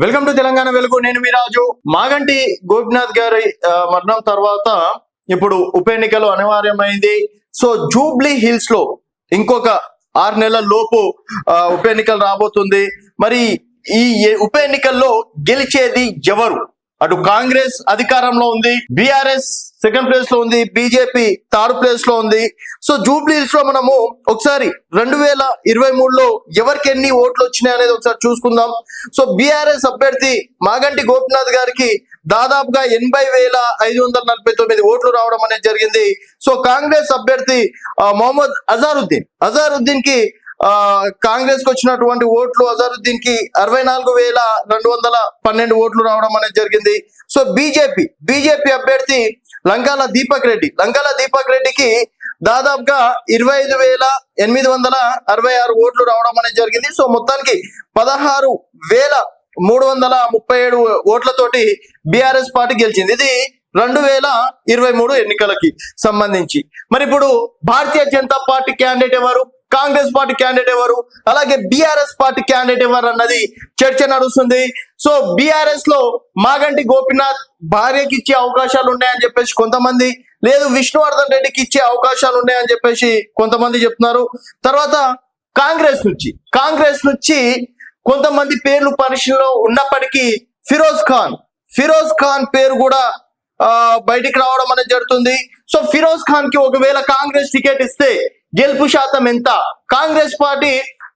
Welcome to Telangana వెలుగు. నేను మీ రాజు. మాగంటి గోపినాథ్ గారి మరణం తర్వాత ఇప్పుడు ఉప ఎన్నికలు అనివార్యమైంది. సో జూబ్లీ హిల్స్లో ఇంకొక ఆరు నెలల లోపు ఉప ఎన్నికలు రాబోతుంది. మరి ఈ ఉప ఎన్నికల్లో గెలిచేది ఎవరు? అటు కాంగ్రెస్ అధికారంలో ఉంది బీఆర్ఎస్ సెకండ్ ప్లేస్లో ఉంది బీజేపీ థర్డ్ ప్లేస్లో ఉంది. సో జూబ్లీస్లో మనము ఒకసారి రెండు వేల ఇరవై మూడులో ఎవరికి ఎన్ని ఓట్లు వచ్చినాయి అనేది ఒకసారి చూసుకుందాం. సో బీఆర్ఎస్ అభ్యర్థి మాగంటి గోపినాథ్ గారికి దాదాపుగా ఎనభై వేల ఐదు వందల నలభై తొమ్మిది ఓట్లు రావడం అనేది జరిగింది. సో కాంగ్రెస్ అభ్యర్థి మొహమ్మద్ అజారుద్దీన్. అజారుద్దీన్కి కాంగ్రెస్కు వచ్చినటువంటి ఓట్లు అజారుద్దీన్కి అరవై నాలుగు వేల రెండు వందల పన్నెండు ఓట్లు రావడం అనేది జరిగింది. సో బీజేపీ బీజేపీ అభ్యర్థి లంకాల దీపక్ రెడ్డి లంకాల దీపక్ రెడ్డికి దాదాపుగా ఇరవై ఐదు వేల ఎనిమిది వందల అరవై ఆరు ఓట్లు రావడం అనేది జరిగింది. సో మొత్తానికి పదహారు వేల మూడు వందల ముప్పై ఏడు ఓట్లతోటి బీఆర్ఎస్ పార్టీ గెలిచింది. ఇది రెండు వేల ఇరవై మూడు ఎన్నికలకి సంబంధించి. మరి ఇప్పుడు భారతీయ జనతా పార్టీ క్యాండిడేట్ ఎవరు? కాంగ్రెస్ పార్టీ క్యాండిడేట్ ఎవరు? అలాగే బీఆర్ఎస్ పార్టీ క్యాండిడేట్ ఎవరు అన్నది చర్చ నడుస్తుంది. సో బీఆర్ఎస్లో మాగంటి గోపినాథ్ భార్యకి ఇచ్చే అవకాశాలు ఉన్నాయని చెప్పేసి కొంతమంది లేదు విష్ణువర్ధన్ రెడ్డికి ఇచ్చే అవకాశాలు ఉన్నాయని చెప్పేసి కొంతమంది చెప్తున్నారు. తర్వాత కాంగ్రెస్ నుంచి కాంగ్రెస్ నుంచి కొంతమంది పేర్లు పరిశీలనలో ఉన్నప్పటికీ ఫిరోజ్ ఖాన్ ఫిరోజ్ ఖాన్ పేరు కూడా ఆ, బయటికి రావడం అనేది జరుగుతుంది. సో ఫిరోజ్ ఖాన్కి ఒకవేళ కాంగ్రెస్ టికెట్ ఇస్తే గెలుపు శాతం ఎంత? కాంగ్రెస్ పార్టీ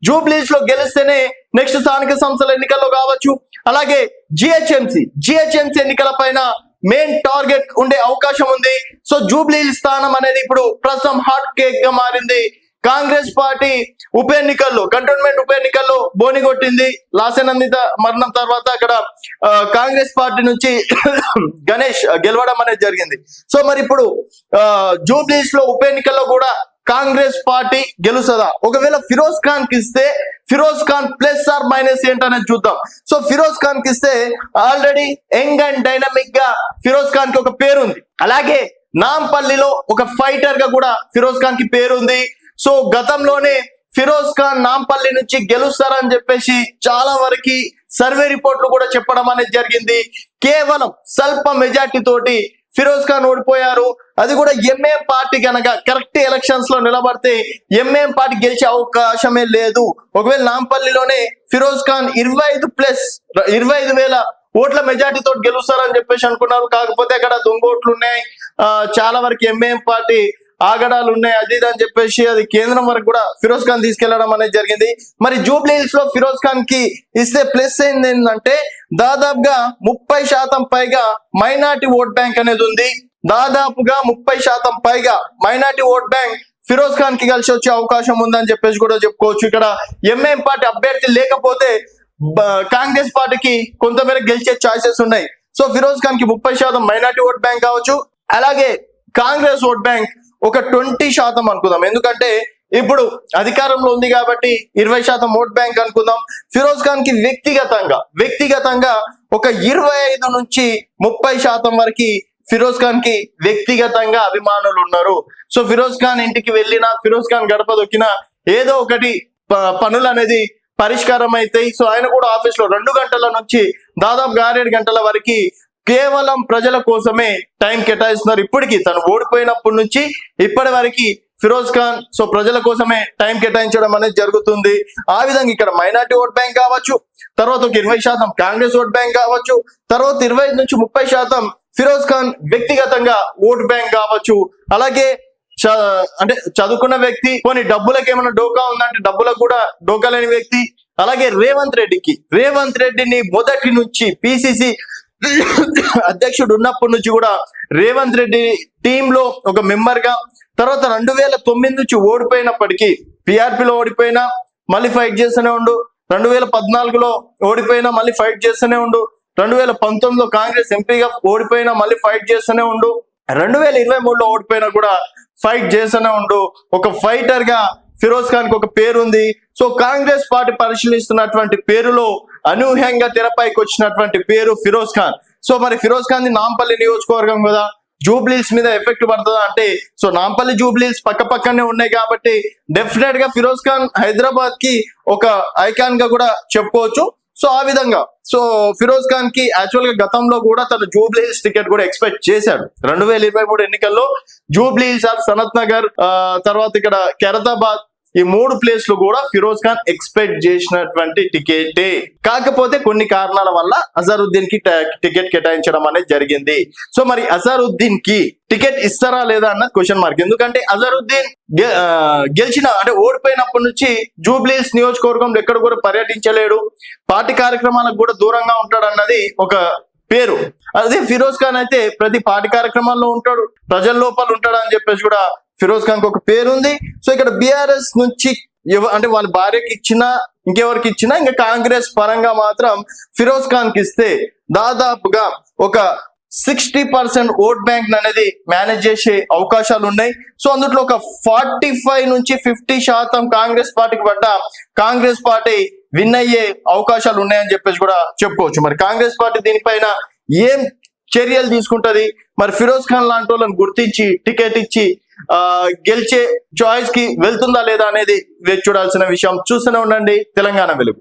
జూబ్లీస్లో గెలిస్తేనే నెక్స్ట్ స్థానిక సంస్థల ఎన్నికల్లో కావచ్చు. అలాగే జిహెచ్ఎంసి జిహెచ్ఎంసి ఎన్నికల పైన మెయిన్ టార్గెట్ ఉండే అవకాశం ఉంది. సో జూబ్లీ స్థానం అనేది ఇప్పుడు ప్రస్తుతం హాట్ కేక్గా మారింది. కాంగ్రెస్ పార్టీ ఉప ఎన్నికల్లో కంటోన్మెంట్ ఉప ఎన్నికల్లో బోని కొట్టింది. లాసనందిత మరణం తర్వాత అక్కడ కాంగ్రెస్ పార్టీ నుంచి గణేష్ గెలవడం అనేది జరిగింది. సో మరి ఇప్పుడు జూబ్లీస్లో ఉప ఎన్నికల్లో కూడా కాంగ్రెస్ పార్టీ గెలుస్తుందా? ఒకవేళ ఫిరోజ్ ఖాన్కి ఇస్తే Firoz Khan plus or minus ఏంటనేది చూద్దాం. సో ఫిరోజ్ ఖాన్కి ఇస్తే ఆల్రెడీ యంగ్ అండ్ డైనమిక్గా ఫిరోజ్ ఖాన్కి ఒక పేరు ఉంది అలాగే నాంపల్లిలో ఒక ఫైటర్గా కూడా ఫిరోజ్ ఖాన్కి పేరుంది. సో గతంలోనే ఫిరోజ్ ఖాన్ నాంపల్లి నుంచి గెలుస్తారని చెప్పేసి చాలా వరకు సర్వే రిపోర్ట్లు కూడా చెప్పడం అనేది జరిగింది. కేవలం స్వల్ప మెజార్టీ తోటి ఫిరోజ్ ఖాన్ ఓడిపోయారు. అది కూడా ఎంఏం పార్టీ కనుక కరెక్ట్ ఎలక్షన్స్లో నిలబడితే ఎంఏం పార్టీ గెలిచే అవకాశమే లేదు. ఒకవేళ నాంపల్లిలోనే ఫిరోజ్ ఖాన్ ఇరవై ఐదు ప్లస్ ఇరవై ఐదు వేల ఓట్ల మెజార్టీ తోటి గెలుస్తారని చెప్పేసి అనుకున్నారు. కాకపోతే అక్కడ దొంగ ఓట్లు ఉన్నాయి చాలా వరకు ఎంఏఎం పార్టీ ఆగడాలు ఉన్నాయి అది ఇది అని చెప్పేసి అది కేంద్రం వరకు కూడా ఫిరోజ్ ఖాన్ తీసుకెళ్ళడం అనేది జరిగింది. మరి జూబ్లీ హిల్స్లో ఫిరోజ్ ఖాన్కి ఇస్తే ప్లస్ అయింది ఏంటంటే దాదాపుగా ముప్పై శాతం పైగా మైనార్టీ ఓట్ బ్యాంక్ అనేది ఉంది. దాదాపుగా ముప్పై శాతం పైగా మైనార్టీ ఓట్ బ్యాంక్ ఫిరోజ్ ఖాన్కి కలిసి వచ్చే అవకాశం ఉందని చెప్పేసి కూడా చెప్పుకోవచ్చు. ఇక్కడ ఎంఏఎం పార్టీ అభ్యర్థి లేకపోతే కాంగ్రెస్ పార్టీకి కొంతమేర గెలిచే ఛాయిసెస్ ఉన్నాయి. సో ఫిరోజ్ ఖాన్కి ముప్పై శాతం మైనార్టీ ఓట్ బ్యాంక్ కావచ్చు. అలాగే కాంగ్రెస్ ఓట్ బ్యాంక్ ఒక ట్వంటీ శాతం అనుకుందాం. ఎందుకంటే ఇప్పుడు అధికారంలో ఉంది కాబట్టి ఇరవై శాతం ఓట్ బ్యాంక్ అనుకుందాం. ఫిరోజ్ ఖాన్కి వ్యక్తిగతంగా వ్యక్తిగతంగా ఒక ఇరవై ఐదు నుంచి ముప్పై శాతం వరకు ఫిరోజ్ ఖాన్కి వ్యక్తిగతంగా అభిమానులు ఉన్నారు. సో ఫిరోజ్ ఖాన్ ఇంటికి వెళ్ళినా ఫిరోజ్ ఖాన్ గడప దొక్కినా ఏదో ఒకటి ప- పనులు అనేది పరిష్కారం అవుతాయి. సో ఆయన కూడా ఆఫీస్లో రెండు గంటల నుంచి దాదాపు ఆరేడు గంటల వరకు కేవలం ప్రజల కోసమే టైం కేటాయిస్తున్నారు. ఇప్పటికీ తను ఓడిపోయినప్పటి నుంచి ఇప్పటి వరకు ఫిరోజ్ ఖాన్ సో ప్రజల కోసమే టైం కేటాయించడం అనేది జరుగుతుంది. ఆ విధంగా ఇక్కడ మైనార్టీ ఓట్ బ్యాంక్ కావచ్చు తర్వాత ఒక ఇరవై శాతం కాంగ్రెస్ ఓట్ బ్యాంక్ కావచ్చు తర్వాత ఇరవై నుంచి ముప్పై శాతం ఫిరోజ్ ఖాన్ వ్యక్తిగతంగా ఓట్ బ్యాంక్ కావచ్చు. అలాగే చ- అంటే చదువుకున్న వ్యక్తి కొన్ని డబ్బులకు ఏమైనా డోకా ఉందంటే డబ్బులకు కూడా డోకా లేని వ్యక్తి. అలాగే రేవంత్ రెడ్డికి రేవంత్ రెడ్డిని మొదటి నుంచి పిసిసి అధ్యక్షుడు ఉన్నప్పటి నుంచి కూడా రేవంత్ రెడ్డి టీమ్లో ఒక మెంబర్గా తర్వాత రెండు వేల తొమ్మిది నుంచి ఓడిపోయినప్పటికీ పిఆర్పిలో ఓడిపోయినా మళ్ళీ ఫైట్ చేస్తూనే ఉండు. రెండు వేల పద్నాలుగులో ఓడిపోయినా మళ్ళీ ఫైట్ చేస్తూనే ఉండు. రెండు వేల పంతొమ్మిదిలో కాంగ్రెస్ ఎంపీగా ఓడిపోయినా మళ్ళీ ఫైట్ చేస్తూనే ఉండు. రెండు వేల ఇరవై మూడులో ఓడిపోయినా కూడా ఫైట్ చేస్తూనే ఉండు. ఒక ఫైటర్గా ఫిరోజ్ ఖాన్కి ఒక పేరు ఉంది సో కాంగ్రెస్ పార్టీ పరిశీలిస్తున్నటువంటి పేరులో అనూహ్యంగా తెరపైకి వచ్చినటువంటి పేరు ఫిరోజ్ ఖాన్. సో మరి ఫిరోజ్ ఖాన్ ది నాంపల్లి నియోజకవర్గం కదా జూబ్లీస్ మీద ఎఫెక్ట్ పడుతుందా అంటే సో నాంపల్లి జూబ్లీస్ పక్క పక్కనే ఉన్నాయి కాబట్టి డెఫినెట్గా ఫిరోజ్ ఖాన్ హైదరాబాద్కి ఒక ఐకాన్గా కూడా చెప్పుకోవచ్చు. సో ఆ విధంగా సో ఫిరోజ్ ఖాన్కి యాక్చువల్గా గతంలో కూడా తను జూబ్లీ హిల్స్ టికెట్ కూడా ఎక్స్పెక్ట్ చేశాడు. రెండు వేల ఇరవై మూడు ఎన్నికల్లో జూబ్లీ హిల్స్ ఆర్ సనత్ నగర్ ఆ, తర్వాత ఇక్కడ కెరతాబాద్ ఈ మూడు ప్లేస్లు కూడా ఫిరోజ్ ఖాన్ ఎక్స్పెక్ట్ చేసినటువంటి టికెటే. కాకపోతే కొన్ని కారణాల వల్ల అజరుద్దీన్కి టికెట్ కేటాయించడం అనేది జరిగింది. సో మరి అజరుద్దీన్కి టికెట్ ఇస్తారా లేదా అన్నది క్వశ్చన్ మార్క్ ఎందుకంటే అజరుద్దీన్ గె- గెలిచిన అంటే ఓడిపోయినప్పటి నుంచి జూబ్లీస్ నియోజకవర్గంలో ఎక్కడ కూడా పర్యటించలేడు. పార్టీ కార్యక్రమాలకు కూడా దూరంగా ఉంటాడు అన్నది ఒక పేరు. అదే ఫిరోజ్ ఖాన్ అయితే ప్రతి పార్టీ కార్యక్రమాల్లో ఉంటాడు. ప్రజల లోపల ఉంటాడు అని చెప్పేసి కూడా ఫిరోజ్ ఖాన్కి ఒక పేరు ఉంది సో ఇక్కడ బీఆర్ఎస్ నుంచి అంటే వాళ్ళ భార్యకి ఇచ్చినా ఇంకెవరికి ఇచ్చినా ఇంకా కాంగ్రెస్ పరంగా మాత్రం ఫిరోజ్ ఖాన్కి ఇస్తే దాదాపుగా ఒక సిక్స్టీ పర్సెంట్ ఓట్ బ్యాంక్ అనేది మేనేజ్ చేసే అవకాశాలు ఉన్నాయి. సో అందులో ఒక ఫార్టీ ఫైవ్ నుంచి ఫిఫ్టీ శాతం కాంగ్రెస్ పార్టీకి పడ్డ కాంగ్రెస్ పార్టీ విన్ అయ్యే అవకాశాలు ఉన్నాయని చెప్పేసి కూడా చెప్పుకోవచ్చు. మరి కాంగ్రెస్ పార్టీ దీనిపైన ఏం చర్యలు తీసుకుంటది? మరి ఫిరోజ్ ఖాన్ లాంటి వాళ్ళని గుర్తించి టికెట్ ఇచ్చి గెలిచే చాయిస్కి వెళ్తుందా లేదా అనేది వేచి చూడాల్సిన విషయం చూస్తూనే ఉండండి. తెలంగాణ వెలుగు.